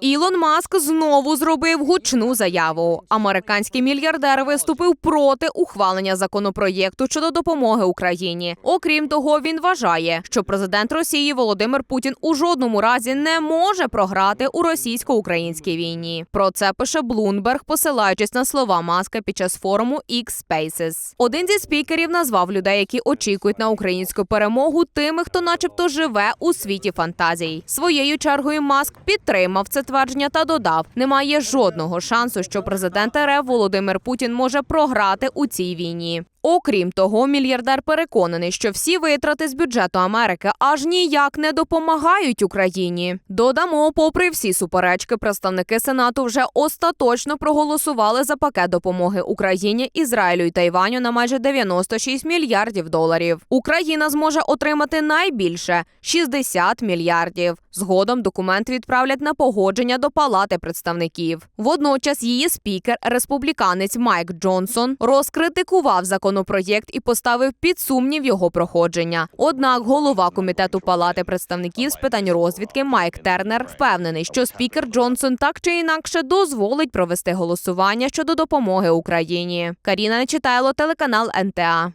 Ілон Маск знову зробив гучну заяву. Американський мільярдер виступив проти ухвалення законопроєкту щодо допомоги Україні. Окрім того, він вважає, що президент Росії Володимир Путін у жодному разі не може програти у російсько-українській війні. Про це пише Блумберг, посилаючись на слова Маска під час форуму X Spaces. Один зі спікерів назвав людей, які очікують на українську перемогу, тими, хто, начебто, живе у світі фантазій. Своєю чергою Маск підтримав це твердження та додав: немає жодного шансу, що президент РФ Володимир Путін може програти у цій війні. Окрім того, мільярдер переконаний, що всі витрати з бюджету Америки аж ніяк не допомагають Україні. Додамо, попри всі суперечки, представники Сенату вже остаточно проголосували за пакет допомоги Україні, Ізраїлю і Тайваню на майже 96 мільярдів доларів. Україна зможе отримати найбільше 60 мільярдів. Згодом документ відправлять на погодження до Палати представників. Водночас її спікер, республіканець Майк Джонсон, розкритикував законопроєкт і поставив під сумнів його проходження. Однак голова комітету Палати представників з питань розвідки Майк Тернер впевнений, що спікер Джонсон так чи інакше дозволить провести голосування щодо допомоги Україні. Каріна Нечитайло, телеканал НТА.